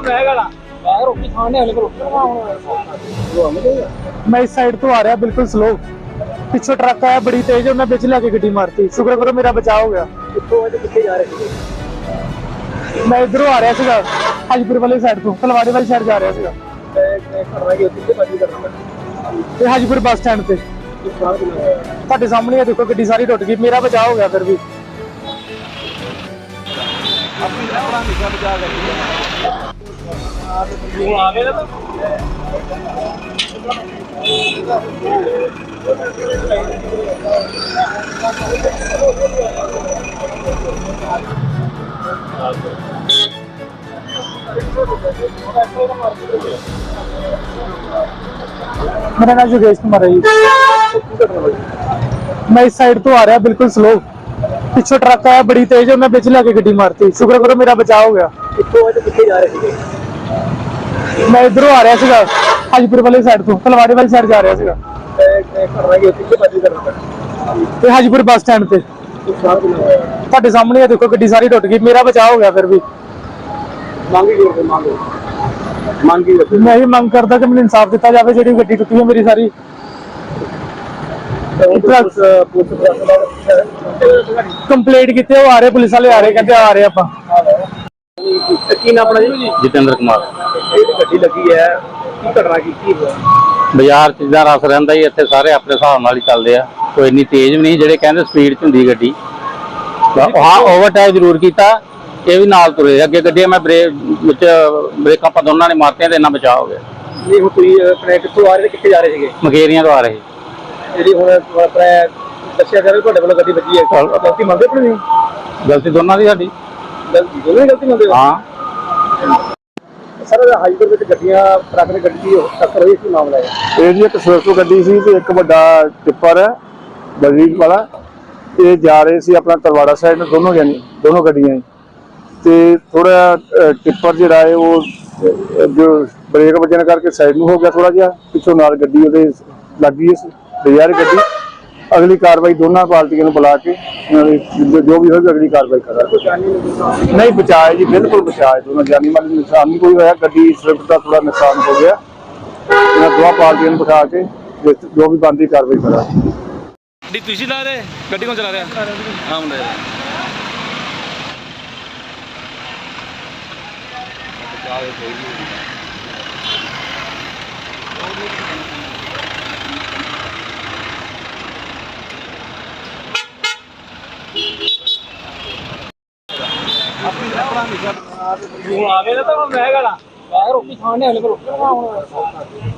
ਮੈਂ ਗਾਲਾ ਮੈਂ ਰੋਟੀ ਖਾਣੇ ਹਲੇ ਰੋਟੀ ਖਾਣਾ ਮੈਂ ਇਸ ਸਾਈਡ ਤੋਂ ਆ ਰਿਹਾ ਬਿਲਕੁਲ ਸਲੋ ਪਿੱਛੋਂ ਟਰੱਕ ਆਇਆ ਬੜੀ ਤੇਜ਼ ਉਹਨੇ ਵਿੱਚ ਲੈ ਕੇ ਗੱਡੀ ਮਾਰਤੀ ਸ਼ੁਕਰ ਕਰੋ ਮੇਰਾ ਬਚਾਅ ਹੋ ਗਿਆ ਕਿੱਥੋਂ ਆਏ ਤੇ ਕਿੱਥੇ ਜਾ ਰਹੇ ਸੀ ਮੈਂ ਇਧਰੋਂ ਆ ਰਿਹਾ ਸੀਗਾ ਹਾਜੀਪੁਰ ਵਾਲੀ ਸਾਈਡ ਤੋਂ ਤਲਵਾੜੇ ਵਾਲੀ ਸਾਈਡ ਜਾ ਰਿਹਾ ਸੀਗਾ ਮੈਂ ਕਰਨਾ ਕਿ ਉੱਥੇ ਬਾਜੀ ਕਰਨਾ ਤੇ ਹਾਜੀਪੁਰ ਬੱਸ ਸਟੈਂਡ ਤੇ ਤੁਹਾਡੇ ਸਾਹਮਣੇ ਇਹ ਦੇਖੋ ਗੱਡੀ ਸਾਰੀ ਟੁੱਟ ਗਈ, ਮੇਰਾ ਬਚਾਅ ਹੋ ਗਿਆ ਫਿਰ ਵੀ। ਆਪਣੀ ਆਪਣਾ ਨਿਸ਼ਾ ਬਚਾ ਕਰ ਤੂੰ ਆਵੇ ਨਾ ਮੇਰਾ ਨਾਮ ਯੋਗੇਸ਼ ਕੁਮਾਰ ਹੈ ਜੀ ਮੈਂ ਇਸ ਸਾਈਡ ਤੋਂ ਆ ਰਿਹਾ ਬਿਲਕੁਲ ਸਲੋ ਪਿੱਛੋਂ ਟਰੱਕ ਆਇਆ ਬੜੀ ਤੇਜ਼ ਉਹਨੇ ਵਿੱਚ ਲੈ ਕੇ ਗੱਡੀ ਮਾਰਤੀ ਸ਼ੁਕਰ ਕਰੋ ਮੈਂ ਇਧਰੋਂ ਆ ਰਿਹਾ ਸੀਗਾ ਹਾਜੀਪੁਰ ਵਾਲੀ ਸਾਈਡ ਤੋਂ ਤਲਵਾੜੇ ਵਾਲੀ ਸਾਈਡ ਜਾ ਰਿਹਾ ਸੀਗਾ। ਤੇ ਹਾਜੀਪੁਰ ਬੱਸ ਸਟੈਂਡ ਤੇ। ਤੁਹਾਡੇ ਸਾਹਮਣੇ ਇਹ ਦੇਖੋ ਗੱਡੀ ਸਾਰੀ ਟੁੱਟ ਗਈ ਮੇਰਾ ਬਚਾਅ ਹੋ ਗਿਆ ਫਿਰ ਵੀ। ਮੰਗੀ ਕਰਦੇ ਮੰਗੋ ਮੰਗੀ ਕਰਦੇ ਮੈਂ ਇਹ ਮੰਗ ਕਰਦਾ ਕਿ ਮੈਨੂੰ ਇਨਸਾਫ ਦਿੱਤਾ ਜਾਵੇ ਜਿਹੜੀ ਗੱਡੀ ਟੁੱਟੀ ਹੈ ਮੇਰੀ ਸਾਰੀ। ਕੰਪਲੀਟ ਕੀਤੇ ਉਹ ਆ ਰਹੇ ਪੁਲਿਸ ਵਾਲੇ ਆ ਰਹੇ ਕਹਿੰਦੇ ਆ ਰਹੇ ਆਪਾਂ। ਕੀ ਨਾ ਆਪਣਾ ਜੀ? ਜਤਿੰਦਰ ਕੁਮਾਰ। ਇਹ ਜਿਹੜੀ ਗੱਡੀ ਲੱਗੀ ਹੈ ਕੀ ਘਟਨਾ ਕੀਤੀ ਹੈ? ਬਾਜ਼ਾਰ ਚ ਰਸ ਰਹਿੰਦਾ ਹੀ ਇੱਥੇ ਸਾਰੇ ਆਪਣੇ ਹਿਸਾਬ ਨਾਲ ਹੀ ਚੱਲਦੇ ਆ। ਕੋਈ ਇੰਨੀ ਤੇਜ਼ ਵੀ ਨਹੀਂ ਜਿਹੜੇ ਕਹਿੰਦੇ ਸਪੀਡ ਚ ਹੁੰਦੀ ਗੱਡੀ। ਹਾਂ ਓਵਰਟੇਕ ਜ਼ਰੂਰ ਕੀਤਾ ਇਹ ਵੀ ਨਾਲ ਤੁਰੇ। ਅੱਗੇ ਗੱਡੀਆਂ ਮੈਂ ਬ੍ਰੇਕ ਵਿੱਚ ਬ੍ਰੇਕਾਂ ਆਪਾਂ ਦੋਨਾਂ ਨੇ ਮਾਰਤੀਆਂ ਤੇ ਇੰਨਾ ਬਚਾਅ ਹੋ ਗਿਆ। ਨਹੀਂ ਹੁਣ ਤੁਸੀਂ ਆਪਣੇ ਕਿੱਥੋਂ ਆ ਰਹੇ ਤੇ ਕਿੱਥੇ ਜਾ ਰਹੇ ਸੀਗੇ? ਮਕੇਰੀਆਂ ਤੋਂ ਆ ਰਹੇ। ਜਿਹੜੀ ਹੁਣ ਆਪਣੇ ਦੱਸਿਆ ਜਾ ਰਿਹਾ ਤੁਹਾਡੇ ਵੱਲੋਂ ਗੱਡੀ ਵੱਜੀ ਹੈ। ਗਲਤੀ ਮੰਨਦੇ ਨਹੀਂ? ਗਲਤੀ ਦੋਨਾਂ ਦੀ ਸਾਡੀ। ਗਲਤੀ ਦੋਵੇਂ ਗਲਤੀ ਮੰਨਦੇ ਹੋ? ਹਾਂ। ਸਰ ਹਾਈਵੇ ਵਿੱਚ ਗੱਡੀਆਂ ਟਰੱਕ ਦੀ ਗੱਡੀ ਦੀ ਟੱਕਰ ਹੋਈ ਕੀ ਮਾਮਲਾ ਹੈ? ਇਹ ਜੀ ਇੱਕ ਸਵਿਫਟ ਗੱਡੀ ਸੀ ਤੇ ਇੱਕ ਵੱਡਾ ਟਿੱਪਰ ਹੈ ਬਜਰੀ ਵਾਲਾ। ਇਹ ਜਾ ਰਹੇ ਸੀ ਆਪਣਾ ਤਰਵਾੜਾ ਸਾਈਡ ਨੂੰ ਦੋਨੋਂ ਜਾਨੀ ਦੋਨੋਂ ਗੱਡੀਆਂ ਹੀ। ਤੇ ਥੋੜਾ ਟਿੱਪਰ ਜਿਹੜਾ ਹੈ ਉਹ ਅਹ, ਜੋ ਬ੍ਰੇਕ ਵੱਜਣ ਕਰਕੇ ਸਾਈਡ ਨੂੰ ਹੋ ਗਿਆ ਥੋੜਾ ਜਿਹਾ ਪਿੱਛੋਂ ਨਾਲ ਗੱਡੀ ਉਹਦੇ ਲੱਗ ਗਈ ਇਸ ਬਾਜ਼ਾਰ ਗੱਡੀ। ਅਗਲੀ ਕਾਰਵਾਈ ਦੋਨਾਂ ਪਾਰਟੀਆਂ ਨੂੰ ਬੁਲਾ ਕੇ ਦੀ ਜੋ- ਜੋ ਵੀ ਹੋਵੇਗੀ ਅਗਲੀ ਕਾਰਵਾਈ ਕਰਾਂਗੇ। ਨਹੀਂ ਬਚਾਏ ਜੀ ਬਿਲਕੁਲ ਬਚਾਏ ਦੋਨੋਂ ਜਾਨੀ ਮਾਲੀ ਨੁਕਸਾਨ ਨਹੀਂ ਕੋਈ ਹੋਇਆ ਗੱਡੀ ਸਵਿਫਟ ਦਾ ਥੋੜਾ ਨੁਕਸਾਨ ਹੋ ਗਿਆ। ਇਹਨਾਂ ਦੋਹਾਂ ਪਾਰਟੀਆਂ ਨੂੰ ਬਿਠਾ ਕੇ ਜੋ ਜੋ ਵੀ ਬਣਦੀ ਕਾਰਵਾਈ ਕਰਾਂਗੇ। ਗੱਡੀ ਤੁਸੀਂ ਲਾ ਰਹੇ? ਗੱਡੀ ਕੌਣ ਚਲਾ ਰਿਹਾ? ਆਮ ਲੈ ਰਿਹਾ ਤੂੰ ਆਵੇ ਨਾ ਤਾਂ ਮੈਂ ਗਾਲਾ ਮੈਂ ਰੋਟੀ ਖਾਣੇ ਹਲੇ ਰੋਟੀ ਖਾਣਾ